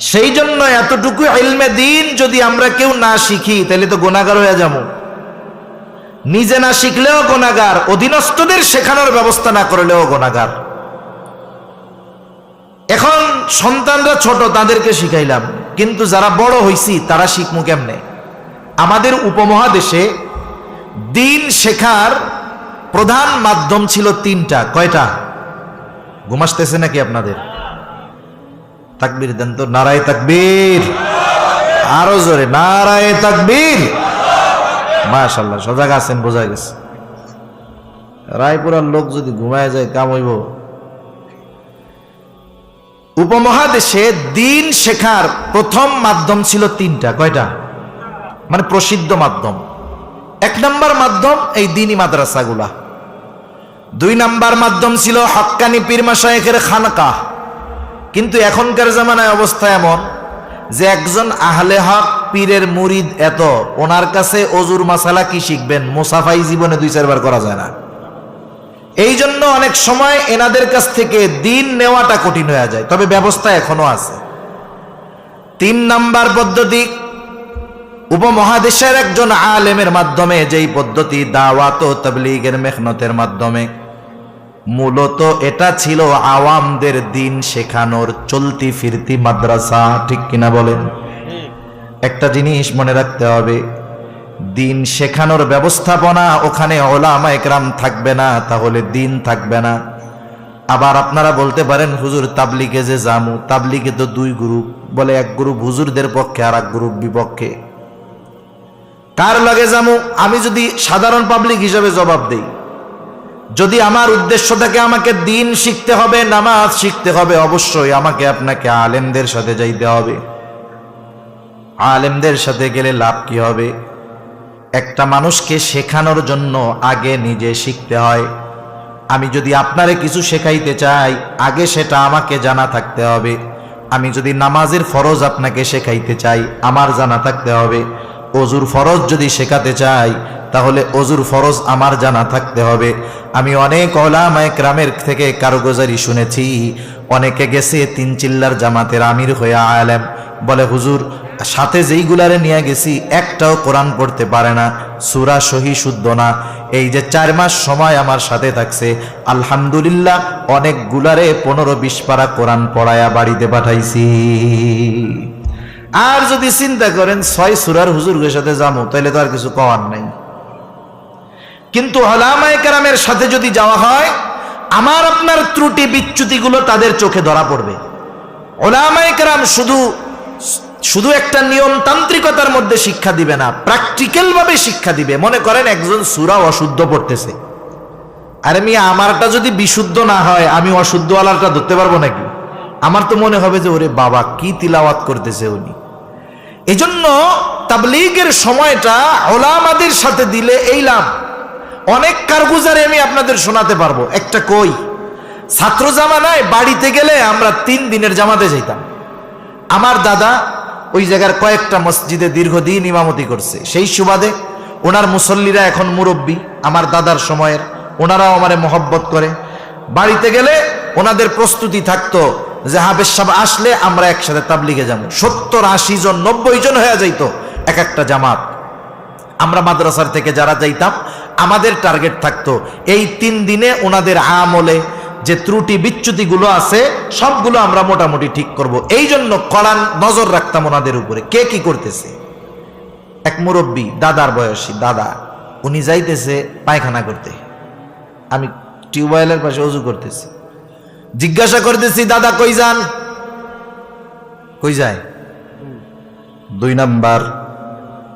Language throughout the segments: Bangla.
সেই জন্য এতটুকু ইলমে দিন যদি আমরা কেউ না শিখি, তাহলে তো গোনাগার হয়ে যাব। নিজে না শিখলেও গোনাগার অধীনস্থদের শেখানোর ব্যবস্থা না করলেও গোনাগার এখন সন্তানরা ছোট, তাদেরকে শিখাইলাম। কিন্তু যারা বড় হইছি, তারা শিখমু কেমনে? আমাদের উপমহাদেশে দিন শেখার প্রধান মাধ্যম ছিল তিনটা। কয়টা? ঘুমাসতেছে নাকি আপনাদের? তাকবীর দেন তো, নারায় তাকবীর। আরও জোরে, নারায় তাকবীর। মাশাল্লাহ সজাগ আছেন, বোঝা গেছে। রায়পুরার লোক যদি ঘুমায় যায়, কাম হইব। উপমহাদেশে দিন শেখার প্রথম মাধ্যম ছিল তিনটা, কয়টা? মানে প্রসিদ্ধ মাধ্যম। এক নাম্বার মাধ্যম এই দিনই মাদ্রাসাগুলা। দুই নাম্বার মাধ্যম ছিল হক্কানি পীর মাসায়েকের খানকা কিন্তু এখনকার জামানায় অবস্থা এমন যে একজন আহলে হক পীরের মুরিদ এত, ওনার কাছে অজুর মাসালা কি শিখবেন? মুসাফাই জীবনে দুই চারবার করা যায় না। এই জন্য অনেক সময় এনাদের কাছ থেকে দিন নেওয়াটা কঠিন হয়ে যায়, তবে ব্যবস্থা এখনও আছে। তিন নাম্বার পদ্ধতি, উপমহাদেশের একজন আলেমের মাধ্যমে যেই পদ্ধতি, দাওয়াত ও তবলিগের মেহনতের মাধ্যমে। মূলত এটা ছিল আওয়ামদের দিন শেখানোর চলতি ফিরতি মাদ্রাসা, ঠিক কিনা বলেন? একটা জিনিস মনে রাখতে হবে, দিন শেখানোর ব্যবস্থাপনা ওখানে ওলামা একরাম থাকবে না, তাহলে দিন থাকবে না। আবার আপনারা বলতে পারেন, হুজুর তাবলিগে যে জামু, তাবলিগে তো দুই গ্রুপ, বলে এক গ্রুপ হুজুরদের পক্ষে আর এক গ্রুপ বিপক্ষে। কার লাগে জামু? আমি যদি সাধারণ পাবলিক হিসাবে জবাব দেই। যদি আমার উদ্দেশ্য থাকে আমাকে দিন শিখতে হবে, নামাজ শিখতে হবে, অবশ্যই আমাকে আপনাকে আলেমদের সাথে যাইতে হবে। আলেমদের সাথে গেলে লাভ কি হবে? একটা মানুষকে শেখানোর জন্য আগে নিজে শিখতে হয়। আমি যদি আপনারে কিছু শেখাইতে চাই, আগে সেটা আমাকে জানা থাকতে হবে। আমি যদি নামাজের ফরজ আপনাকে শেখাইতে চাই, আমার জানা থাকতে হবে। অজুর ফরজ যদি শেখাতে চাই তাহলে অজুর ফরজ আমার জানা থাকতে হবে। আমি অনেক ওলামায় গ্রামের থেকে কারুগোজারি শুনেছি। অনেকে গেছে তিন চিল্লার জামাতের আমির হয়ে আলেম। বলে, হুজুর, সাথে যেইগুলারে নিয়ে গেছি, একটাও কোরআন পড়তে পারে না। সুরা সহি শুদ্ধ না। এই যে চার মাস সময় আমার সাথে থাকছে, আলহামদুলিল্লাহ অনেক গুলারে পনেরো বিশ পারা কোরআন পড়ায়া বাড়িতে পাঠাইছি। আর যদি চিন্তা করেন, ছয় সুরার হুজুরের সাথে যাব তাহলে তো আর কিছু কওয়ার নাই। কিন্তু হলামায় কেরামের সাথে যদি যাওয়া হয়, আমার আপনার ত্রুটি বিচ্যুতিগুলো তাদের চোখে ধরা পড়বে। ওলামায় কেরাম শুধু শুধু একটা নিয়মতান্ত্রিকতার মধ্যে শিক্ষা দিবে না প্র্যাকটিক্যাল ভাবে শিক্ষা দিবে। মনে করেন একজন সুরা অশুদ্ধ পড়তেছে। আরে মিয়া, আমারটা যদি বিশুদ্ধ না হয়, আমি অশুদ্ধ আলারটা ধরতে পারব নাকি? আমার তো মনে হবে যে, ওরে বাবা, কি তিলাওয়াত করতেছে উনি। এজন্য তাবলিগের সময়টা ওলামাদের সাথে দিলে এই লাভ। অনেক কারগুজারে আমি আপনাদের শোনাতে পারব। একটা কই? ছাত্র জামানায় বাড়িতে গেলে আমরা তিন দিনের জামাতে যাইতাম। আমার দাদা ওই জায়গার কয়েকটা মসজিদে দীর্ঘদিন ইমামতি করছে। সেই সুবাদে ওনার মুসল্লিরা এখন মুরব্বী, আমার দাদার সময়ের। ওনারাও আমারে মহব্বত করে। বাড়িতে গেলে ওনাদের প্রস্তুতি থাকতো যে হাবেশ সাহেব আসলে আমরা একসাথে তাবলিগে যাব। সত্তর, আশি জন, নব্বই জন হয়ে যাইতো এক একটা জামাত। আমরা মাদ্রাসার থেকে যারা যাইতাম আমাদের টার্গেট থাকতো। এই তিন দিনে ওনাদের আমলে যে ত্রুটি বিচ্যুতিগুলো আছে, সবগুলো আমরা মোটামুটি ঠিক করব। এই জন্য কড়ান নজর রাখতাম ওনাদের উপরে। কে কি করতেছে? এক মুরব্বী, দাদার বয়সী, দাদা। উনি যাইতেছে পায়খানা করতে। আমি টিউবওয়েলের পাশে অজু করতেছি। জিজ্ঞাসা করতেছি, দাদা, কই যান? কই যায়? দুই নাম্বার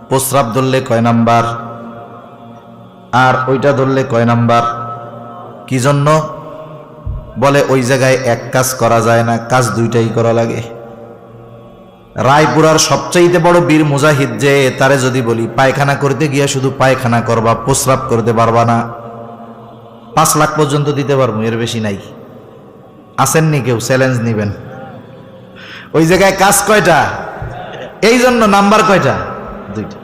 প্রস্রাব ধরলে কয় নাম্বার? আর ওইটা ধরলে কয় নাম্বার? কি জন্য? বলে, ওই জায়গায় এক কাজ করা যায় না, কাজ দুইটাই করা লাগে। রায়পুরার সবচাইতে বড় বীর মুজাহিদ যে, তারে যদি বলি, পায়খানা করতে গিয়া শুধু পায়খানা করবা, প্রস্রাব করতে পারবা না। পাঁচ লাখ পর্যন্ত দিতে পারব, এর বেশি নাই। আসেননি কেউ? চ্যালেঞ্জ নিবেন। ওই জায়গায় কাজ কয়টা? এই জন্য নাম্বার কয়টা? দুইটা।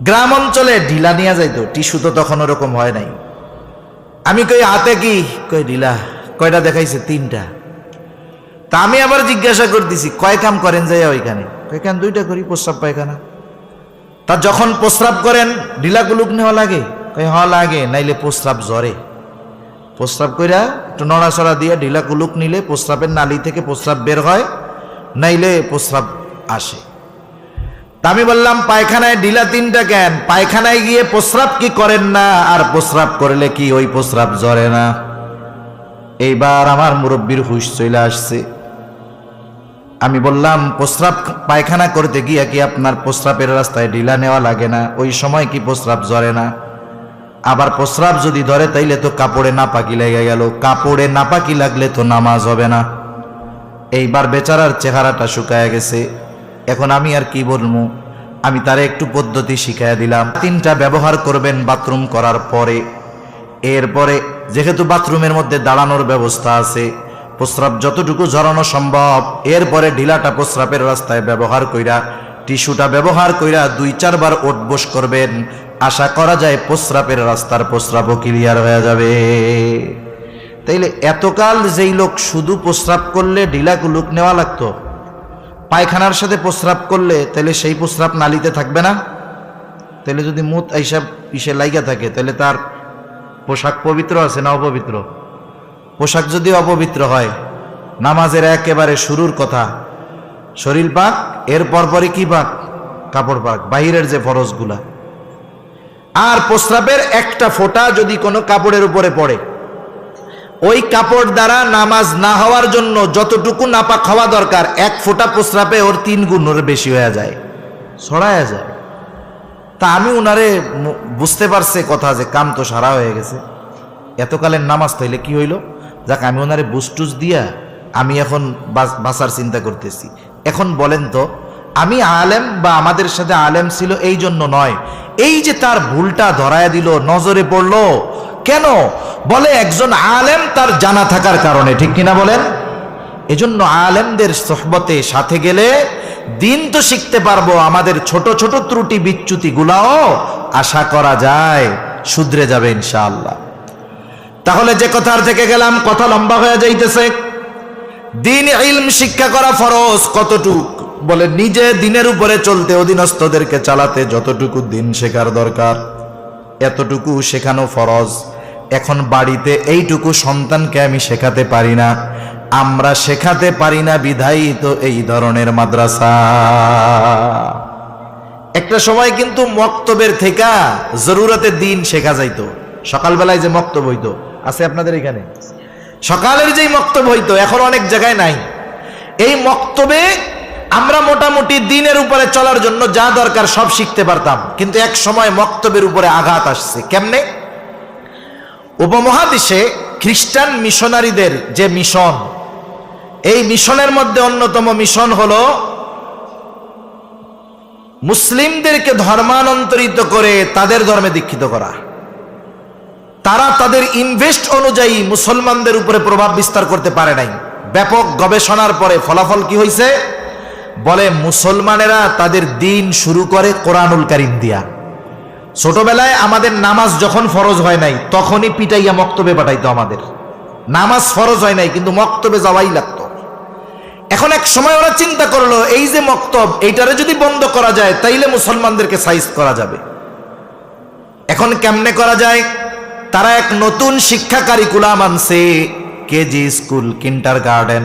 গ্রাম অঞ্চলে ঢিলা নিয়ে যাইতো, টিস্যু তো তখন ওরকম হয় নাই। আমি কই, হাতে কি? কই, ঢিলা, কয়টা দেখাইছে? তিনটা। তা আমি আবার জিজ্ঞাসা করতেছি, কয় কাম করেন যাইয়া ওইখানে? কাম দুইটা করি, প্রস্রাব পায়খানা। তা যখন প্রস্রাব করেন, ঢিলা কুলুক নেওয়া লাগে? কই হওয়া লাগে, নাইলে প্রস্রাব জ্বরে। প্রস্রাব কইরা একটু নড়াচড়া দিয়ে ঢিলা কুলুক নিলে প্রস্রাবের নালি থেকে প্রস্রাব বের হয়, নাইলে প্রস্রাব আসে। তা আমি বললাম, পায়খানায় ঢিলা তিনটা কেন? পায়খানায় গিয়ে প্রস্রাব কি করেন না? আর প্রস্রাব করলে কি ওই প্রস্রাব জ্বরে না? এইবার আমার মুরব্বীর হুশ চলে আসছে। আমি বললাম, প্রস্রাব পায়খানা করতে গিয়া কি আপনার প্রস্রাবের রাস্তায় ঢিলা নেওয়া লাগে না? ওই সময় কি প্রস্রাব জ্বরে না? আবার প্রস্রাব যদি ধরে, তাইলে তো কাপড়ে নাপাকি লেগে গেল। কাপড়ে নাপাকি লাগলে তো নামাজ হবে না। এইবার বেচারার চেহারাটা শুকায় গেছে। এখন আমি আর কি বলব আমি তারে একটু পদ্ধতি শিখাইয়া দিলাম। তিনটা ব্যবহার করবেন বাথরুম করার পরে। এরপরে যেহেতু বাথরুমের মধ্যে দাঁড়ানোর ব্যবস্থা আছে, প্রস্রাব যতটুকু ঝরানো সম্ভব, এরপরে ঢিলাটা প্রস্রাবের রাস্তায় ব্যবহার কইরা, টিস্যুটা ব্যবহার কইরা দুই চারবার ওঠবোস করবেন। আশা করা যায় প্রস্রাবের রাস্তার প্রস্রাবও ক্লিয়ার হয়ে যাবে। তাইলে এতকাল যেই লোক শুধু প্রস্রাব করলে ঢিলা নেওয়া লাগতো? পায়খানার সাথে প্রস্রাব করলে তাহলে সেই প্রস্রাব নালিতে থাকবে না? তাহলে যদি মুত এইসব ইসে লাইগা থাকে, তাহলে তার পোশাক পবিত্র আছে না অপবিত্র? পোশাক যদি অপবিত্র হয়, নামাজের একেবারে শুরুর কথা, শরীর পাক, এর পরপরই কি পাক? কাপড় পাক, বাহিরের যে ফরজগুলা। আর প্রস্রাবের একটা ফোঁটা যদি কোনো কাপড়ের উপরে পড়ে ওই কাপড় দ্বারা নামাজ না হওয়ার জন্য যতটুকু নাপাক হওয়া দরকার, এক ফোঁটা প্রস্রাবে ওর তিন গুণের বেশি হয়ে যায়, ছড়ায়া যায়। তা আমি উনারে বুঝতে পারছে কথা যে কাম তো সারা হয়ে গেছে। এতকালের নামাজ তাইলে কি হইল? যাক, আমি ওনারে বুস্টুস দিয়া আমি এখন বাস- বাঁচার চিন্তা করতেছি। এখন বলেন তো, আমি আলেম বা আমাদের সাথে আলেম ছিল এই জন্য নয়। এই যে তার ভুলটা ধরায় দিল, নজরে পড়ল কেন? বলে একজন আলেম তার জানা থাকার কারণে, ঠিক কিনা বলেন? এজন্য আলেমদের সোহবতে সাথে গেলে দিন তো শিখতে পারব, আমাদের ছোট ছোট ত্রুটি বিচ্যুতি গুলাও আশা করা যায়, শুধরে যাবে ইনশাআল্লাহ। তাহলে যে কথার থেকে গেলাম, কথা লম্বা হয়ে যাইতেছে। দিন ইলম শিক্ষা করা ফরজ কতটুক? বলে নিজে দিনের উপরে চলতে অধীনস্থদেরকে চালাতে যতটুকু দিন শেখার দরকার, এতটুকু শেখানো ফরজ। এখন বাড়িতে এইটুকু সন্তানকে আমি শেখাতে পারি না। আমরা শেখাতে পারি না বিধায়ী তো এই ধরনের মাদ্রাসা। একটা সময় কিন্তু মক্তবের থেকে জরুরতে দিন শেখা যাইতো। সকালবেলায় যে মক্তব হইতো, আছে আপনাদের এখানে? সকালের যেই মক্তব হইতো, এখন অনেক জায়গায় নাই। এই মক্তবে আমরা মোটামুটি দিনের উপরে চলার জন্য যা দরকার সব শিখতে পারতাম। কিন্তু এক সময় মক্তবের উপরে আঘাত আসছে। কেমনে? উপমহাদেশে খ্রিস্টান মিশনারিদের যে মিশন, এই মিশনের মধ্যে অন্যতম মিশন হল মুসলিমদেরকে ধর্মান্তরিত করে তাদের ধর্মে দীক্ষিত করা। তারা তাদের ইনভেস্ট অনুযায়ী মুসলমানদের উপরে প্রভাব বিস্তার করতে পারে নাই। ব্যাপক গবেষণার পরে ফলাফল কি হয়েছে বলে মুসলমানেরা তাদের দিন শুরু করে কোরআনুল কারিম দিয়া। ছোটবেলায় আমাদের নামাজ যখন ফরজ হয় নাই, তখনই পিটাইয়া মক্তবে পাঠাইতো আমাদের। নামাজ ফরজ হয় নাই, কিন্তু মক্তবে যাওয়াই লাগতো। এখন এক সময় ওরা চিন্তা করল, এই যে মক্তব, এইটারে যদি বন্ধ করা যায়, তাইলে মুসলমানদেরকে সাইজ করা যাবে। এখন কেমনে করা যায়? তারা এক নতুন শিক্ষা কারিকুলাম আনছে, কেজি স্কুল, কিন্টার গার্ডেন।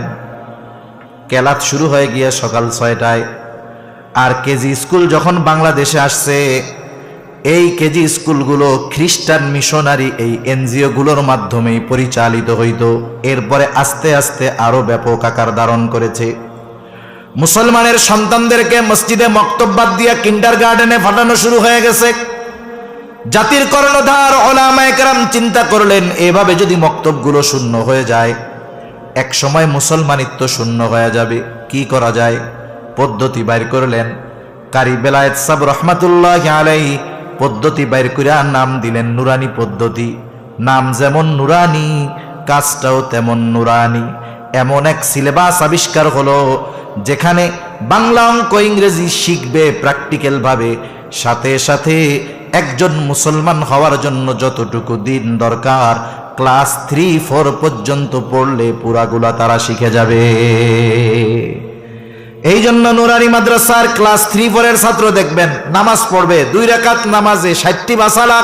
কেলাত শুরু হয়ে গিয়ে সকাল ছয়টায়। আর কেজি স্কুল যখন বাংলাদেশে আসছে এই কেজি স্কুলগুলো খ্রিস্টান মিশনারি এই এনজিও গুলোর মাধ্যমেই পরিচালিত হইত। এরপরে আস্তে আস্তে আরও ব্যাপক আকার ধারণ করেছে। মুসলমানের সন্তানদেরকে মসজিদে মক্তব্বাদ দিয়া কিন্ডার গার্ডেনে ফাটানো শুরু হয়ে গেছে। জাতির কর্ণধার ওলামায়করাম চিন্তা করলেন, এভাবে যদি মক্তবগুলো শূন্য হয়ে যায় এক সময় মুসলমানিত্ব শূন্য হয়ে যাবে। কি করা যায়? পদ্ধতি বাইর করলেন। কারি বেলায়েত সাব রহমাতুল্লাহ আলাই পদ্ধতি বাইর করে নাম দিলেন নুরানি পদ্ধতি। নাম যেমন নুরানি, কাজটাও তেমন নুরানি। এমন এক সিলেবাস আবিষ্কার হলো, যেখানে বাংলা অঙ্ক ইংরেজি শিখবে প্র্যাকটিক্যাল ভাবে। সাথে সাথে একজন মুসলমান হওয়ার জন্য যতটুকু দিন দরকার, ক্লাস থ্রি ফোর পর্যন্ত পড়লে পুরাগুলা তারা শিখে যাবে। এই জন্য নুরানি মাদ্রাসার ক্লাস থ্রি ফোরের ছাত্র দেখবেন, নামাজ পড়বে, দুই রাকাত নামাজে ষাটটি মাসালা।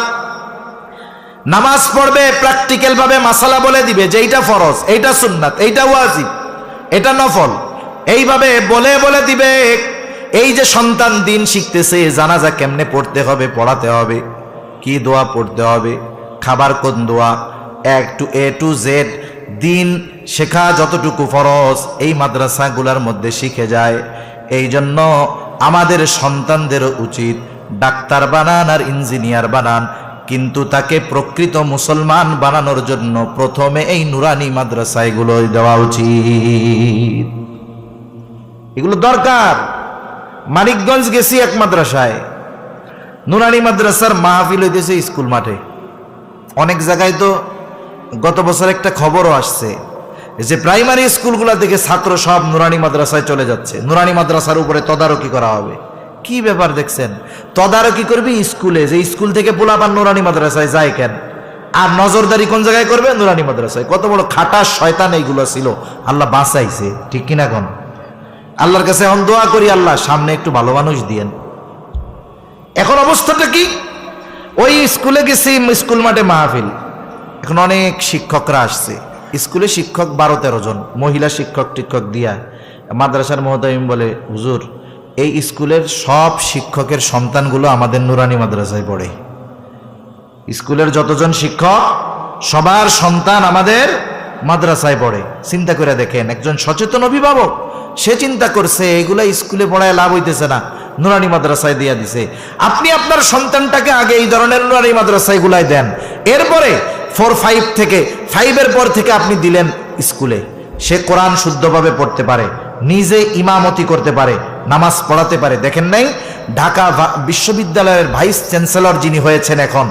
নামাজ পড়বে প্র্যাকটিক্যাল ভাবে মাসালা বলে দিবে যে এইটা ফরজ, এইটা সুন্নাত, এইটা ওয়াজিব, এটা নফল। এইভাবে বলে বলে দিবে, এই যে সন্তান দিন শিখতেছে, জানাজা কেমনে পড়তে হবে, পড়াতে হবে, কি দোয়া পড়তে হবে, খাবার কোন দোয়া এক টু এ টু জেড দিন শেখা যতটুকু ফরজ, এই মাদ্রাসাগুলোর মধ্যে শিখে যায়। এই জন্য আমাদের সন্তানদেরও উচিত ডাক্তার বানান আর ইঞ্জিনিয়ার বানান, কিন্তু তাকে প্রকৃত মুসলমান বানানোর জন্য প্রথমে এই নুরানি মাদ্রাসাগুলো দেওয়া উচিত। এগুলো দরকার। মানিকগঞ্জ গেছি এক মাদ্রাসায়। নুরানি মাদ্রাসার মাহফিল হইতেছে স্কুল মাঠে। অনেক জায়গায় তো গত বছর একটা খবরও আসছে। যে প্রাইমারি স্কুলগুলো থেকে ছাত্র সব নুরানি মাদ্রাসায় চলে যাচ্ছে। নুরানি মাদ্রাসার উপরে তদারকি করা হবে। কি ব্যাপার দেখছেন? তদারকি করবি স্কুলে? যে স্কুল থেকে পোলাপান নুরানি মাদ্রাসায় যায় কেন? আর নজরদারি কোন জায়গায় করবে? নুরানি মাদ্রাসায়। কত বড় খাটা শয়তান এইগুলো ছিল। আল্লাহ বাঁচাইছে। ঠিক কিনা কোন? আল্লাহর কাছে এখন দোয়া করি আল্লাহ, সামনে একটু ভালো মানুষ দিয়েন। এখন অবস্থাটা কি? ওই স্কুলে গেছি, স্কুল মাঠে মাহফিল। এখন অনেক শিক্ষকরা আসছে। স্কুলে শিক্ষক বারো তেরো জন, মহিলা শিক্ষক টিক্ষক দিয়া। মাদ্রাসার মহোদয়ম বলে, হুজুর, এই স্কুলের সব শিক্ষকের সন্তানগুলো আমাদের নুরানি মাদ্রাসায় পড়ে। স্কুলের যতজন শিক্ষক, সবার সন্তান আমাদের মাদ্রাসায় পড়ে। চিন্তা করে দেখেন, একজন সচেতন অভিভাবক, সে চিন্তা করছে, এগুলা স্কুলে পড়ায় লাভ হইতেছে না। নুরানি মাদ্রাসায় দিয়া দিছে। আপনি আপনার সন্তানটাকে আগে এই ধরনের নুরানি মাদ্রাসায় গুলাই দেন। এরপরে ফোর ফাইভ থেকে ফাইভের পর থেকে আপনি দিলেন স্কুলে। সে কোরআন শুদ্ধভাবে পড়তে পারে, নিজে ইমামতি করতে পারে, নামাজ পড়াতে পারে। দেখেন নাই? ঢাকা বিশ্ববিদ্যালয়ের ভাইস চ্যান্সেলর যিনি হয়েছেন এখন।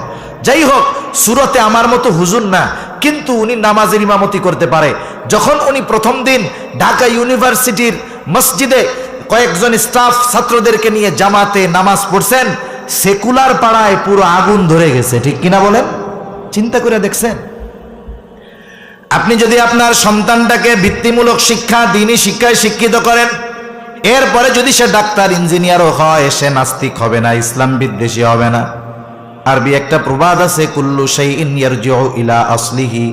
যাই হোক, সুরতে আমার মতো হুজুর না, কিন্তু উনি নামাজের ইমামতি করতে পারে। যখন উনি প্রথম দিন ঢাকা ইউনিভার্সিটির মসজিদে কয়েকজন স্টাফ ছাত্রদেরকে নিয়ে জামাতে নামাজ পড়ছেন। সেকুলার পাড়ায় পুরো আগুন ধরে গেছে। ঠিক কিনা বলেন? চিন্তা করে দেখছেন? আপনি যদি আপনার সন্তানটাকে বৃত্তিমূলক শিক্ষা দিনই শিক্ষায় শিক্ষিত করেন, এরপরে যদি সে ডাক্তার, ইঞ্জিনিয়ারও হয়, সে নাস্তিক হবে না, ইসলাম বিদ্বেষী হবে না। আরবি একটা প্রবাদ আছে, কুল্লু সেই ইয়ারজিউ ইলা আসলিহি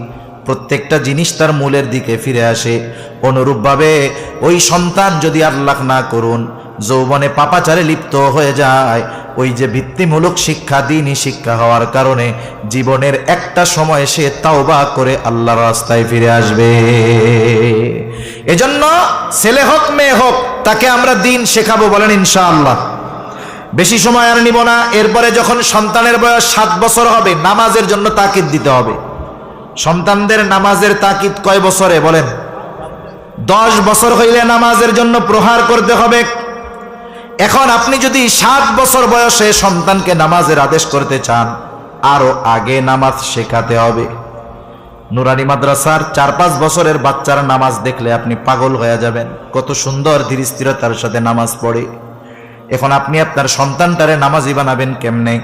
প্রত্যেকটা জিনিস তার মূলের দিকে ফিরে আসে। অনুরূপভাবে ওই সন্তান যদি আল্লাহ না করুন, যৌবনে পাপাচারে লিপ্ত হয়ে যায়। ওই যে ভিত্তিমূলক শিক্ষা, দিনই শিক্ষা হওয়ার কারণে জীবনের একটা সময় সে তাওবা করে আল্লাহর রাস্তায় ফিরে আসবে। এজন্য ছেলে হোক, মেয়ে হোক, তাকে আমরা দিন শেখাবো বলেন ইনশাআল্লাহ। বেশি সময় আর নিব না, এরপরে যখন সন্তানের বয়স সাত বছর হবে, নামাজের জন্য তাকিদ দিতে হবে। সন্তানদের নামাজের তাকিদ কয় বছরে বলেন? দশ বছর হইলে নামাজের জন্য প্রহার করতে হবে। এখন আপনি যদি সাত বছর বয়সে সন্তানকে নামাজের আদেশ করতে চান, আরও আগে নামাজ শেখাতে হবে। নুরানি মাদ্রাসার চার পাঁচ বছরের বাচ্চার নামাজ দেখলে আপনি পাগল হয়ে যাবেন। কত সুন্দর ধীরস্থিরতার সাথে নামাজ পড়ে। এখন আপনি আপনার সন্তানটারে নামাজি বানাবেন কেমনে?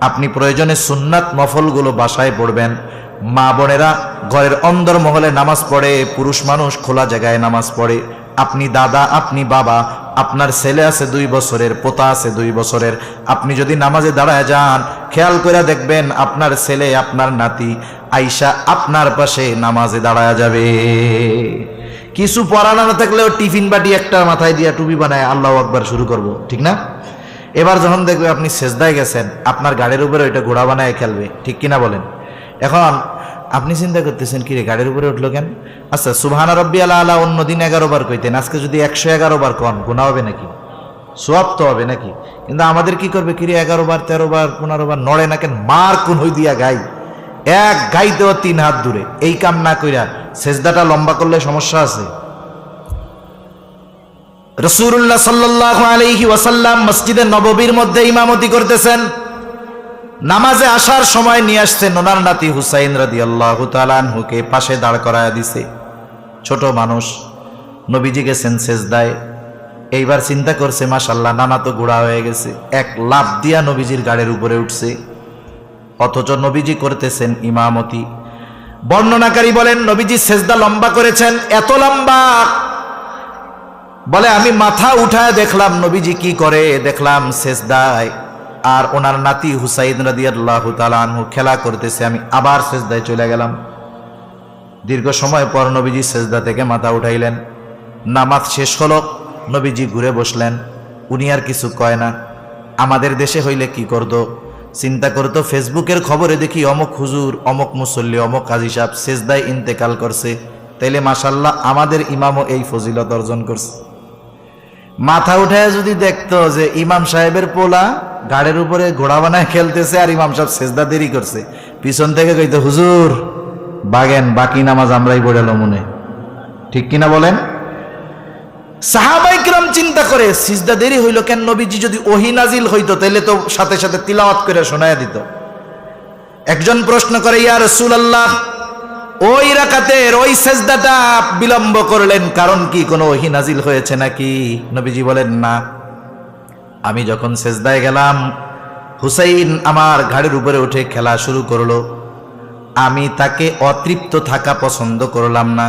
আপনি প্রয়োজনে সুন্নাত মফলগুলো বাসায় পড়বেন। মা বোনেরা, ঘরের অন্দর মহলে নামাজ পড়ে, পুরুষ মানুষ খোলা জায়গায় নামাজ পড়ে। আপনি দাদা, আপনি বাবা, আপনার ছেলে আছে দুই বছরের, পোতা আছে দুই বছরের। আপনি যদি নামাজে দাঁড়ায় যান, খেয়াল করে দেখবেন আপনার ছেলে, আপনার নাতি আইসা আপনার পাশে নামাজে দাঁড়ায় যাবে। কিছু পড়ানো না থাকলেও টিফিন বাটি একটা মাথায় দিয়ে টুপি বানায় আল্লাহ আকবার শুরু করব, ঠিক না? এবার যখন দেখবে আপনি সেজদায় গেছেন, আপনার গাড়ির উপরে ওইটা ঘোড়া বানায় খেলবে, ঠিক কিনা বলেন? এখন আপনি চিন্তা করতেছেন কি রে গাড়ির উপরে উঠল কেন? আচ্ছা সুবহানা রব্বি আলা আলা অন্য দিন এগারো বার কইতেন, আজকে যদি একশো এগারো বার কন গুণা হবে নাকি? সোয়াব তো হবে নাকি? কিন্তু আমাদের কি করবে, কিরে, এগারো বার, তেরো বার, পনেরো বার, নড়ে না কেন? মার কোন হই দিয়া গাই? এক গাইতেও তিন হাত দূরে, এই কাম না কইরা সেজদাটা লম্বা করলে সমস্যা আছে। রসুল্লাহ সাল্লাহ আলহি ওয়াসাল্লাম মসজিদে নববীর মধ্যে ইমামতি করতেছেন। নামাজে আসার সময় নিয়ে আসছে ওনার নাতি হুসাইন রাদি আল্লাহ তালানহুকে পাশে দাঁড় করায় দিছে। ছোট মানুষ নবীজি গেছেন সেজদায়। এইবার চিন্তা করছে মাসাল্লাহ নানা তো গোড়া হয়ে গেছে। এক লাভ দিয়া নবীজির গাড়ির উপরে উঠছে। অথচ নবীজি করতেছেন ইমামতি। বর্ণনাকারী বলেন, নবীজি সেজদা লম্বা করেছেন, এত লম্বা। বলে, আমি মাথা উঠায় দেখলাম, নবীজি কি করে? দেখলাম সেজদায় আর ওনার নাতি হুসাইন রাদিয়াল্লাহু তাআলা আনহু খেলা করতেছে। আমি আবার সেজদায় চলে গেলাম। দীর্ঘ সময় পর নবীজি সেজদা থেকে মাথা উঠাইলেন। নামাজ শেষ হলো, নবীজি ঘুরে বসলেন। উনি আর কিছু কয় না। আমাদের দেশে হইলে কি করতো? চিন্তা করতো, ফেসবুকের খবরে দেখি অমক হুজুর, অমক মুসল্লি, অমক কাজী সাহেব সেজদায় ইন্তেকাল করছে। তাইলে মাসাল্লাহ আমাদের ইমামও এই ফজিলত অর্জন করছে। মাথা উঠায় যদি দেখতো যে ইমাম সাহেবের পোলা গাড়ের উপরে ঘোড়া বানায় খেলতেছে আর ইমাম সাহেব সেজদা দেরি করছে, পিছন থেকে কইতো, হুজুর, বাগেন, বাকি নামাজ আমরাই পড়ালো মনে। ঠিক কিনা বলেন? সাহাবাই কিরাম চিন্তা করে, সিজদা দেরি হইল কেন? নবীজি যদি ওহি নাজিল হইতো তাহলে তো সাথে সাথে তিলাওয়াত করে শোনায়া দিত। একজন প্রশ্ন করে, ইয়া রাসূলুল্লাহ ওই রাকাতের ওই সেজদাটা বিলম্ব করলেন, কারণ কি কোনো ওহি নাজিল হয়েছে নাকি? নবীজি বলেন, না। আমি যখন সেজদায় গেলাম, হুসাইন আমার ঘাড়ের উপরে উঠে খেলা শুরু করল। আমি তাকে অতৃপ্ত থাকা পছন্দ করলাম না।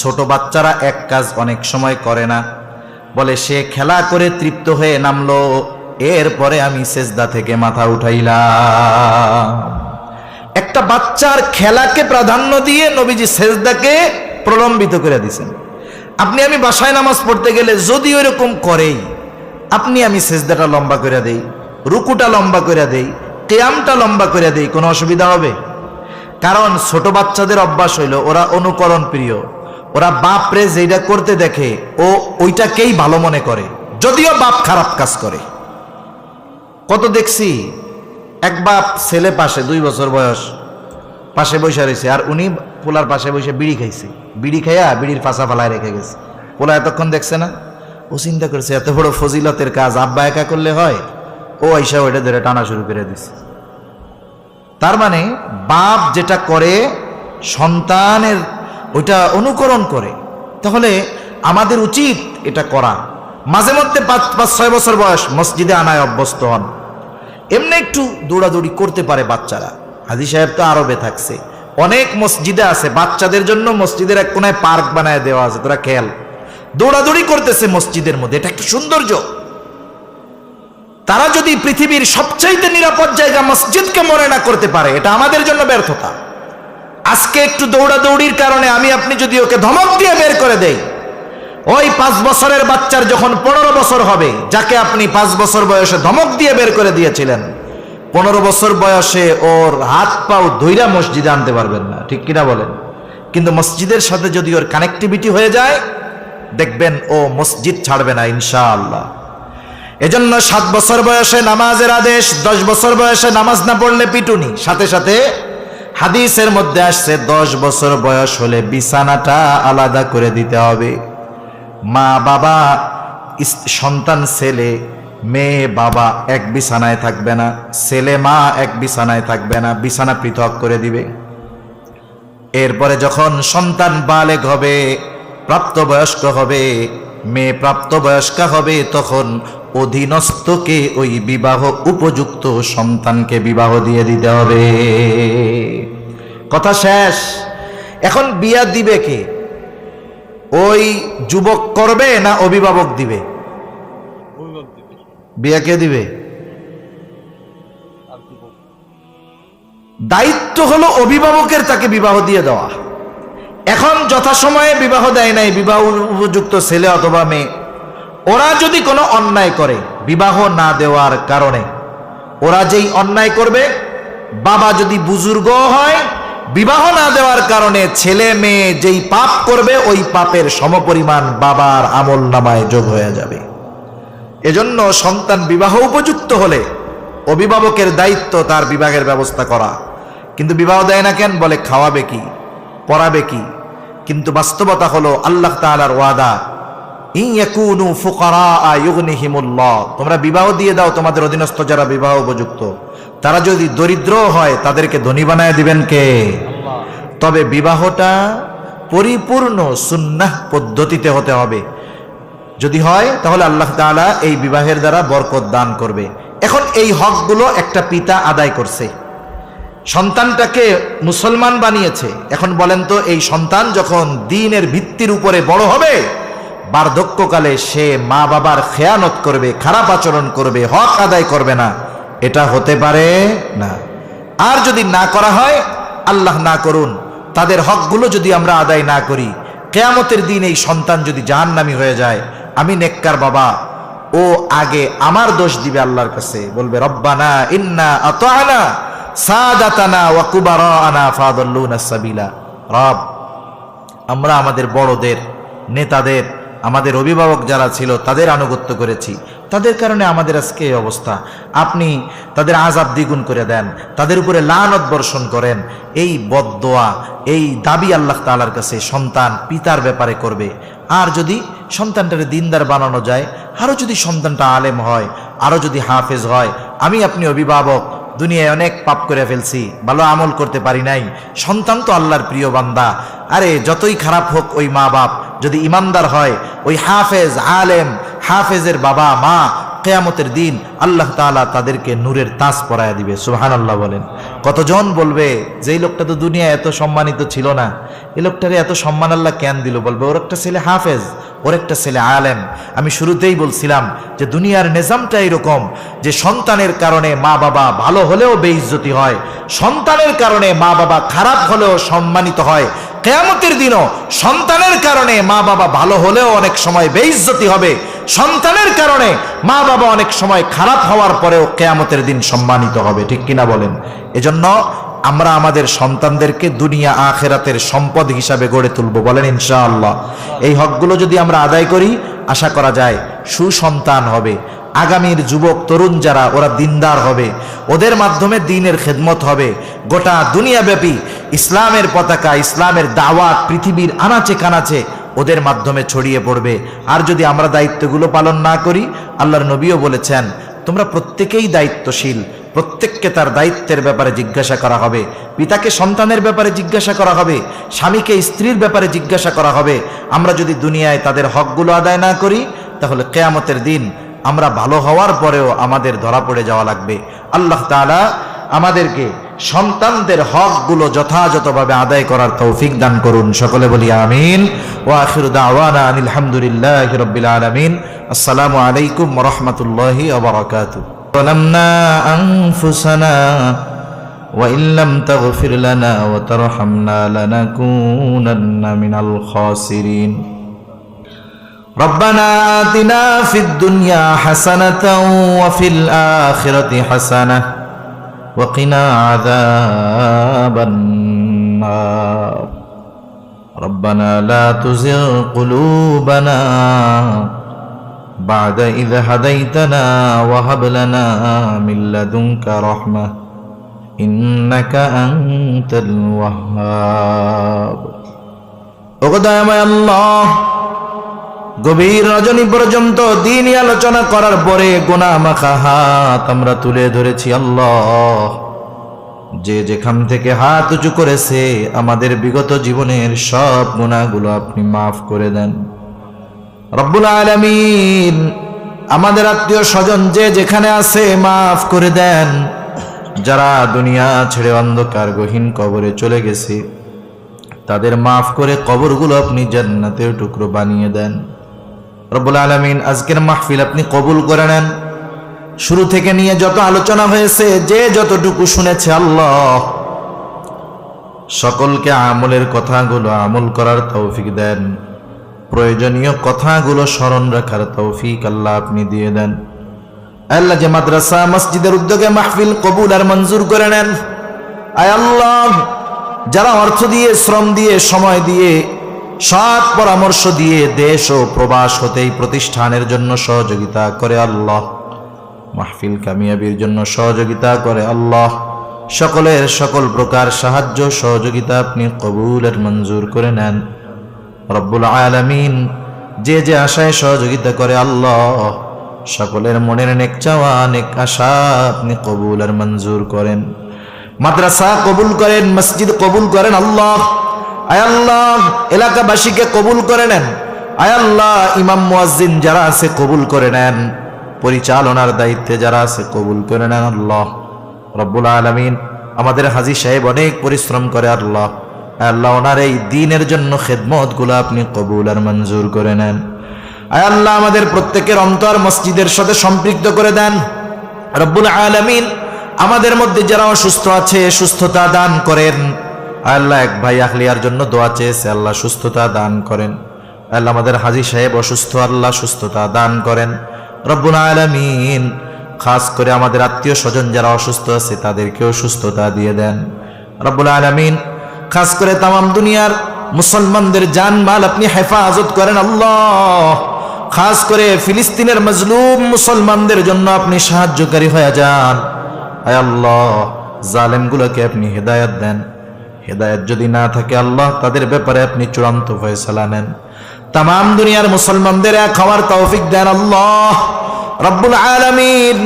ছোট বাচ্চারা এক কাজ অনেক সময় করে না। বলে, সে খেলা করে তৃপ্ত হয়ে নামলো, এরপরে আমি সেজদা থেকে মাথা উঠাইলাম। একটা বাচ্চার খেলাকে প্রাধান্য দিয়ে নবীজি সেজদাকে প্রলম্বিত করে দিছেন আপনি আমি বাসায় নামাজ পড়তে গেলে যদি ওইরকম করেই, আপনি আমি সেজদাটা লম্বা করে দেই, রুকুটা লম্বা করে দেই কেয়ামটা লম্বা করে দেই, কোনো অসুবিধা হবে? কারণ ছোট বাচ্চাদের অভ্যাস হইল, ওরা অনুকরণ প্রিয়। ওরা বাপরে যেটা করতে দেখে, ও ওইটাকেই ভালো মনে করে। যদিও বাপ খারাপ কাজ করে। কত দেখছি? এক বাপ ছেলে পাশে, দুই বছর বয়স, পাশে বসে রয়েছে। আর উনি পোলার পাশে বসে বিড়ি খাইছে। বিড়ি খাইয়া বিড়ির ফাঁসা ফালায় রেখে গেছে। পোলা এতক্ষণ দেখছে না? ও চিন্তা করছে, এত বড় ফজিলতের কাজ, আব্বা একা করলে হয়? ও আইসা ওইটা ধরে টানা শুরু করে দিছে। তার মানে বাপ যেটা করে, সন্তানের ওইটা অনুকরণ করে। তাহলে আমাদের উচিত এটা করা। মাঝে মধ্যে পাঁচ পাঁচ, ছয় বছর বয়স, মসজিদে আনায় অভ্যস্ত হন। এমনি একটু দৌড়াদৌড়ি করতে পারে বাচ্চারা। হাজি সাহেব তো আরবে থাকছে। অনেক মসজিদে আছে, বাচ্চাদের জন্য মসজিদের এক কোনায় পার্ক বানায় দেওয়া আছে, তোরা খেয়াল। দৌড়াদৌড়ি করতেছে মসজিদের মধ্যে, এটা একটা সৌন্দর্য। তারা যদি পৃথিবীর সবচাইতে নিরাপদ জায়গা মসজিদকে মনে না করতে পারে, এটা আমাদের জন্য ব্যর্থতা। আজকে একটু দৌড়াদৌড়ির কারণে আমি, আপনি যদি ওকে ধমক দিয়ে বের করে দেই ওই পাঁচ বছরের বাচ্চার যখন পনেরো বছর হবে, যাকে আপনি পাঁচ বছর বয়সে ধমক দিয়ে বের করে দিয়েছিলেন, পনেরো বছর বয়সে ওর হাত পাও ধৈরা মসজিদে আনতে পারবেন না, ঠিক কিনা বলেন? কিন্তু মসজিদের সাথে যদি ওর কানেক্টিভিটি হয়ে যায়, দেখবেন ও মসজিদ ছাড়বে না, ইনশাআল্লাহ। এজন্য সাত বছর বয়সে নামাজের আদেশ, দশ বছর বয়সে নামাজ না পড়লে পিটুনি। সাথে সাথে হাদিসের মধ্যে আসছে, দশ বছর বয়স হলে বিছানাটা আলাদা করে দিতে হবে। মা বাবা সন্তান, ছেলে, মেয়ে, বাবা এক বিছানায় থাকবে না, ছেলে, মা এক বিছানায় থাকবে না, বিছানা পৃথক করে দিবে। এরপরে যখন সন্তান বালেগ হবে, প্রাপ্তবয়স্ক হবে, মেয়ে প্রাপ্তবয়স্কা হবে, তখন অধীনস্থকে ওই বিবাহ উপযুক্ত সন্তানকে বিবাহ দিয়ে দিতে হবে। কথা শেষ। এখন বিয়া দিবে কে? ওই যুবক করবে না অভিভাবক দিবে? বিয়া কে দিবে? দায়িত্ব হলো অভিভাবকের তাকে বিবাহ দিয়ে দেওয়া। এখন যথাসময়ে বিবাহ দেয় নাই, বিবাহ উপযুক্ত ছেলে অথবা মেয়ে, ওরা যদি কোনো অন্যায় করে, বিবাহ না দেওয়ার কারণে, ওরা যেই অন্যায় করবে, বাবা যদি বুজুর্গ হয় বিবাহ না দেওয়ার কারণে ছেলে মেয়ে যেই পাপ করবে, ওই পাপের সমপরিমাণ বাবার আমল নামায় যোগ হয়ে যাবে। এজন্য সন্তান বিবাহ উপযুক্ত হলে অভিভাবকের দায়িত্ব তার বিবাহের ব্যবস্থা করা। কিন্তু বিবাহ দেয় না কেন? বলে খাওয়াবে কি? পড়াবে কি? কিন্তু বাস্তবতা হলো আল্লাহ তাআলার ওয়াদা তোমরা বিবাহ দিয়ে দাও, তোমাদের অধীনস্থ যারা বিবাহ উপযুক্ত। তারা যদি দরিদ্র হয়, তাদেরকে ধনী বানায় দিবেন কে? তবে বিবাহটা পরিপূর্ণ সুন্নাহ পদ্ধতিতে হতে হবে। যদি হয়, তাহলে আল্লাহ তাআলা এই বিবাহের দ্বারা বরকত দান করবে। এখন এই হকগুলো একটা পিতা আদায় করছে। সন্তানটাকে মুসলমান বানিয়েছে। এখন বলেন তো, এই সন্তান যখন দিনের ভিত্তির উপরে বড় হবে, বার্ধক্যকালে সে মা বাবার খেয়ানত করবে, খারাপ আচরণ করবে, হক আদায় করবে না। এটা হতে পারে না। আর যদি না করা হয়, আল্লাহ না করুন। তাদের হকগুলো যদি আমরা আদায় না করি, কেয়ামতের দিন এই সন্তান যদি জাহান্নামি হয়ে যায়, আমি নেককার বাবা। ও আগে আমার দোষ দিবে আল্লাহর কাছে। বলবে, রব্বানা ইন্না আতানা সাদাতানা ওয়া কুবারানা ফাদাল্লুনা সাবিলা। রব, আমরা আমাদের বড়দের, নেতাদের, আমাদের অভিভাবক যারা ছিল, তাদের আনুগত্য করেছি। তাদের কারণে আমাদের আজকে এই অবস্থা। আপনি তাদের আজাব দ্বিগুণ করে দেন, তাদের উপরে লানত বর্ষণ করেন। এই বদদোয়া, এই দাবি আল্লাহ তালার কাছে সন্তান পিতার ব্যাপারে করবে। আর যদি সন্তানটাকে দিনদার বানানো যায় আরও যদি সন্তানটা আলেম হয় আরও যদি হাফেজ হয়, আমি আপনি অভিভাবক, দুনিয়ায় অনেক পাপ করে ফেলছি, ভালো আমল করতে পারি নাই, সন্তান তো আল্লাহর প্রিয় বান্দা। আরে, যতই খারাপ হোক ওই মা বাপ যদি ইমানদার হয়, ওই হাফেজ, আলেম হাফেজের বাবা, মা, কেয়ামতের দিন আল্লাহ তাআলা তাদেরকে নূরের তাস পরায়া দিবে। সুহান আল্লাহ বলেন। কতজন বলবে, যেই লোকটা তো দুনিয়ায় এত সম্মানিত ছিল না এই লোকটারে এত সম্মান আল্লাহ কেন দিল? বলবে, ওর একটা ছেলে হাফেজ, ওর একটা ছেলে আলেম। আমি শুরুতেই বলছিলাম যে, দুনিয়ার নিজামটা এরকম যে, সন্তানের কারণে মা বাবা ভালো হলেও বেইজ্জতি হয়, সন্তানের কারণে মা বাবা খারাপ হলেও সম্মানিত হয় কেয়ামতের দিনও সন্তানের কারণে মা বাবা ভালো হলেও অনেক সময় বেইজ্জতি হবে। সন্তানের কারণে মা বাবা অনেক সময় খারাপ হওয়ার পরেও কেয়ামতের দিন সম্মানিত হবে। ঠিক কিনা বলেন? এজন্য আমরা আমাদের সন্তানদেরকে দুনিয়া আখেরাতের সম্পদ হিসাবে গড়ে তুলব। বলেন ইনশাআল্লাহ। এই হকগুলো যদি আমরা আদায় করি, আশা করা যায় সুসন্তান হবে। আগামীর যুবক, তরুণ যারা, ওরা দিনদার হবে। ওদের মাধ্যমে দিনের খেদমত হবে। গোটা দুনিয়াব্যাপী ইসলামের পতাকা, ইসলামের দাওয়াত পৃথিবীর আনাচে কানাচে ওদের মাধ্যমে ছড়িয়ে পড়বে। আর যদি আমরা দায়িত্বগুলো পালন না করি, আল্লাহর নবীও বলেছেন, তোমরা প্রত্যেকেই দায়িত্বশীল। প্রত্যেককে তার দায়িত্বের ব্যাপারে জিজ্ঞাসা করা হবে। পিতাকে সন্তানের ব্যাপারে জিজ্ঞাসা করা হবে। স্বামীকে স্ত্রীর ব্যাপারে জিজ্ঞাসা করা হবে। আমরা যদি দুনিয়ায় তাদের হকগুলো আদায় না করি, তাহলে কেয়ামতের দিন আমরা ভালো হওয়ার পরেও আমাদের ধরা পড়ে যাওয়া লাগবে আল্লাহ তাআলা আমাদেরকে সন্তানদের হকগুলো যথাযথভাবে আদায় করার তৌফিক দান করুন সকলে বলি আমিন ও আখির দাওয়ানা আনিল হামদুলিল্লাহ রব্বিল আলামিন আসসালামু আলাইকুম রহমতুল্লাহি ওবরাকাতু ظلمنا أنفسنا وإن لم تغفر لنا وترحمنا لنكونن من الخاسرين ربنا آتنا في الدنيا حسنة وفي الآخرة حسنة وقنا عذاب النار. ربنا لا تزغ قلوبنا بعد إذ هديتنا وهب لنا من لدنك رحمة إنك أنت الوهاب. اغدام الله গভীর রজনী পর্যন্ত দিনই আলোচনা করার পরে গোনা মাখা হাত আমরা তুলে ধরেছি, আল্লাহ। যে যেখান থেকে হাত উঁচু করেছে, আমাদের বিগত জীবনের সব গুণাগুলো আপনি মাফ করে দেন। রব্বুল আলমিন আমাদের আত্মীয় স্বজন যে যেখানে আছে মাফ করে দেন। যারা দুনিয়া ছেড়ে অন্ধকার গহীন কবরে চলে গেছে, তাদের মাফ করে কবরগুলো আপনি জান্নাতের টুকরো বানিয়ে দেন। রব্বুল আলমিন, আজকের মাহফিল আপনি কবুল করে নেন। শুরু থেকে নিয়ে যত আলোচনা হয়েছে, যে যতটুকু শুনেছে আল্লাহ, সকলকে আমলের কথাগুলো আমল করার তৌফিক দেন। প্রয়োজনীয় কথাগুলো স্মরণ রাখার তৌফিক আল্লাহ আপনি দিয়ে দেন। আল্লাহ যে মাদ্রাসা, মসজিদের উদ্যোগে মাহফিল কবুল আর মঞ্জুর করে নেন। আয় আল্লাহ, যারা অর্থ দিয়ে, শ্রম দিয়ে, সময় দিয়ে সৎ পরামর্শ দিয়ে দেশ ও প্রবাস হতেই প্রতিষ্ঠানের জন্য সহযোগিতা করে আল্লাহ। মাহফিল কামিয়াবির জন্য সহযোগিতা করে আল্লাহ। সকলের সকল প্রকার সাহায্য সহযোগিতা আপনি কবুলের মঞ্জুর করে নেন। রব্বুল আলামিন যে যে আশায় সহযোগিতা করে আল্লাহ, সকলের মনের নেক চাওয়া, নেক আশা আপনি কবুল আর মঞ্জুর করেন। মাদ্রাসা কবুল করেন, মসজিদ কবুল করেন আল্লাহ। আয় আল্লাহ, এলাকাবাসীকে কবুল করে নেন। আয় আল্লাহ, ইমাম মুয়াজ্জিন যারা আছে কবুল করে নেন। পরিচালনার দায়িত্বে যারা আছে কবুল করে নেন আল্লাহ। রব্বুল আলমিন আমাদের হাজি সাহেব অনেক পরিশ্রম করে আল্লাহ। আল্লাহ, ওনার এই দিনের জন্য খেদমতগুলো আপনি কবুল আর মঞ্জুর করে নেন। আয় আল্লাহ, আমাদের প্রত্যেকের অন্তর মসজিদের সাথে সম্পৃক্ত করে দেন। রব্বুল আলামিন আমাদের মধ্যে যারা অসুস্থ আছে, সুস্থতা দান করেন। আল্লাহ এক ভাই আখলিয়ার জন্য দোয়া চেয়েছে, আল্লাহ সুস্থতা দান করেন। আল্লাহ আমাদের হাজি সাহেব অসুস্থ, আল্লাহ সুস্থতা দান করেন। রব্বুল আলামিন খাস করে আমাদের আত্মীয় স্বজন যারা অসুস্থ আছে, তাদেরকেও সুস্থতা দিয়ে দেন। রব্বুল আলামিন খাস করে তামাম দুনিয়ার মুসলমানদের জানমাল আপনি হেফাজত করেন, আল্লাহ। খাস করে ফিলিস্তিনের মজলুম মুসলমানদের জন্য আপনি সাহায্যকারী হয়ে যান। আয় আল্লাহ, জালেমগুলোকে আপনি হেদায়ত দেন। হেদায়ত যদি না থাকে আল্লাহ, তাদের ব্যাপারে আপনি চূড়ান্ত ফয়সালা নেন। তাম দুনিয়ার মুসলমানদের এক হওয়ার তৌফিক দেন আল্লাহ। রব্বুল আলামিন,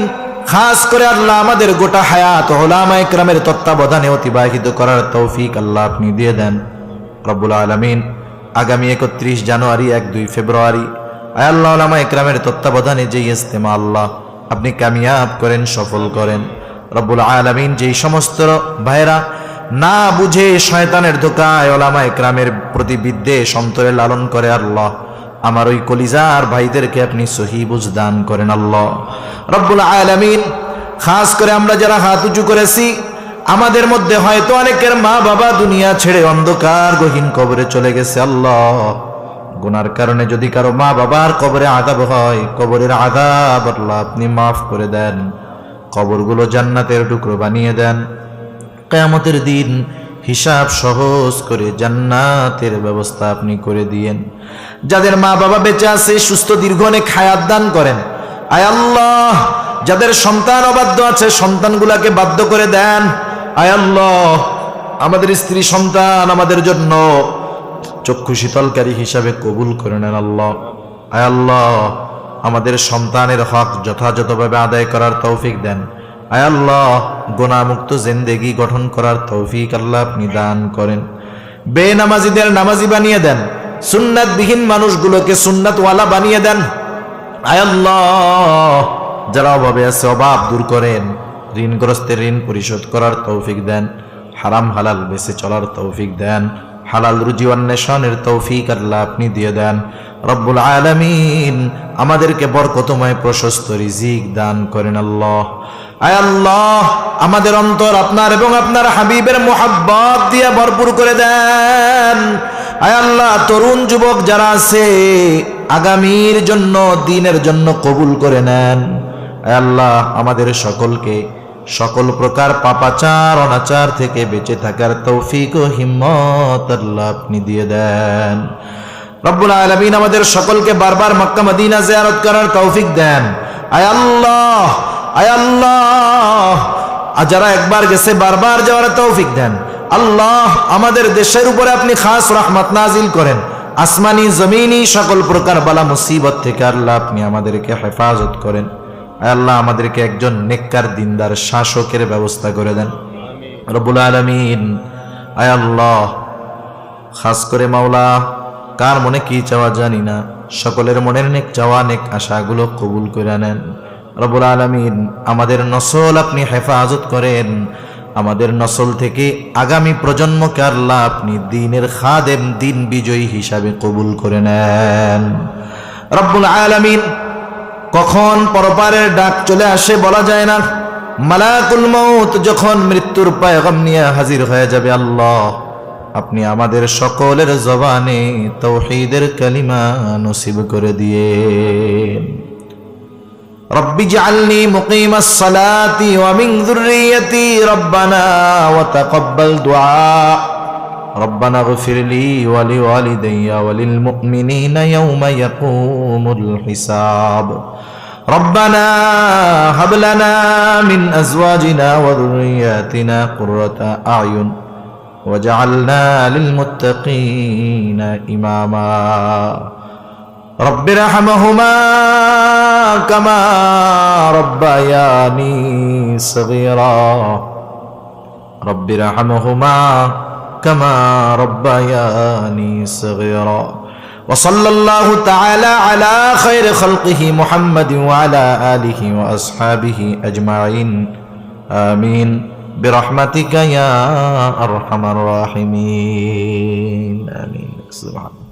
খাস করে আল্লাহ আমাদের গোটা হায়াত ওলামা ইকরামের তত্ত্বাবধানে অতিবাহিত করার তৌফিক আল্লাহ আপনি দিয়ে দেন। রব্বুল আলামিন, আগামী একত্রিশ জানুয়ারি, এক দুই ফেব্রুয়ারি, আয় আল্লাহ ওলামা ইকরামের তত্ত্বাবধানে যে ইস্তেমা আল্লাহ আপনি কামিয়াব করেন, সফল করেন। রব্বুল আলামিন, যেই সমস্ত ভাইরা না বুঝে শয়তানের ধোকায় ওলামা ইকরামের প্রতি বিদ্বেষ অন্তরে লালন করে আল্লাহ। আমার ওই কলিজার ভাইদেরকে আপনি সহি দান করেন আল্লাহ। রব্বুল আলামিন, খাস করে আমরা যারা হাত উঁচু করেছি, আমাদের মধ্যে হয়তো অনেকের মা বাবা দুনিয়া ছেড়ে অন্ধকার, গহীন কবরে চলে গেছে আল্লাহ। গুনার কারণে যদি কারও মা বাবার কবরে আদাব হয়, কবরের আদাব আল্লাহ আপনি মাফ করে দেন। কবরগুলো জান্নাতের টুকরো বানিয়ে দেন। কেয়ামতের দিন হিসাব সহজ করে জান্নাতের ব্যবস্থা আপনি করে দিয়েন। যাদের মা বাবা বেঁচে আছে, সুস্থ দীর্ঘ অনেক হায়াত দান করেন। আয় আল্লাহ, যাদের সন্তান অবাধ্য আছে, সন্তানগুলাকে বাধ্য করে দেন। আয় আল্লাহ, আমাদের স্ত্রী সন্তান আমাদের জন্য চক্ষু শীতলকারী হিসাবে কবুল করে নেন আল্লাহ। আয় আল্লাহ, আমাদের সন্তানের হক যথাযথভাবে আদায় করার তৌফিক দেন। আয় আল্লাহ গোনামুক্ত জিন্দেগি গঠন করার তৌফিক আল্লাহ আপনি দান করেন। বেনামাজিদের নামাজি বানিয়ে দেন। সুন্নাতবিহীন মানুষগুলোকে সুন্নাতওয়ালা বানিয়ে দেন। আয়াল্লাহ যারা অভাবে আছে, অভাব দূর করেন। ঋণগ্রস্তের ঋণ পরিশোধ করার তৌফিক দেন। হারাম হালাল বেঁচে চলার তৌফিক দেন। হালাল রুজি অন্বেষণের তৌফিক আল্লাহ আপনি দিয়ে দেন। রব্বুল আলামিন আমাদেরকে বরকতময় প্রশস্ত রিজিক দান করেন আল্লাহ। আল্লাহ, আমাদের অন্তর আপনার এবং আপনার হাবিবের মোহাব্বত দিয়ে ভরপুর করে দেন। আয় আল্লাহ, তরুণ যুবক যারা আছে, আগামীর জন্য, দিনের জন্য কবুল করে নেন। আয় আল্লাহ, আমাদের সকলকে সকল প্রকার পাপাচার, অনাচার থেকে বেঁচে থাকার তৌফিক ও হিম্মত আল্লাহ আপনি দিয়ে দেন। রব্বুল আলমিন আমাদের সকলকে বারবার মক্কা মদিনা জিয়ারত করার তৌফিক দেন। আয় আল্লাহ আয় আল্লাহ। আর যারা একবার গেছে, বারবার যাওয়ার তৌফিক দেন। আল্লাহ, আমাদের দেশের উপরে আপনি খাস রহমত নাজিল করেন। আসমানি, জমিনি, সকল প্রকার বালা মুসিবত থেকে আল্লাহ আপনি আমাদেরকে হেফাজত করেন। আল্লাহ, আমাদেরকে একজন নেককার দিনদার শাসকের ব্যবস্থা করে দেন। রবুল আলমিন, আয় আল্লাহ। খাস করে মাওলা, কার মনে কি চাওয়া জানি না। সকলের মনের নেক চাওয়া, নেক আশাগুলো কবুল করে নেন। রবুল আলমিন, আমাদের নসল আপনি হেফাজত করেন। আমাদের নসল থেকে আগামী প্রজন্মকে আল্লাহ আপনি দিনের খাদেম, দিন বিজয়ী হিসাবে কবুল করে নেন। রব্বুল আলমিন, কখন পরপারের ডাক চলে আসে বলা যায় না। মালাকুল মৌত যখন মৃত্যুর পায়গম নিয়ে হাজির হয়ে যাবে আল্লাহ। আপনি আমাদের সকলের জবানে তৌহিদের কালিমা নসিব করে দিয়ে رب اجعلني مقيم الصلاة ومن ذريتي ربنا وتقبل دعاء. ربنا اغفر لي ولوالدي وللمؤمنين يوم يقوم الحساب. ربنا هب لنا من أزواجنا وذرياتنا قرة أعين وجعلنا للمتقين إماما. رب ارحمهما كما ربياني صغيرا. رب ارحمهما كما ربياني صغيرا. وصلى الله تعالى على خير خلقه محمد وعلى آله وأصحابه أجمعين. آمين. برحمتك يا أرحم الراحمين. آمين. سبحان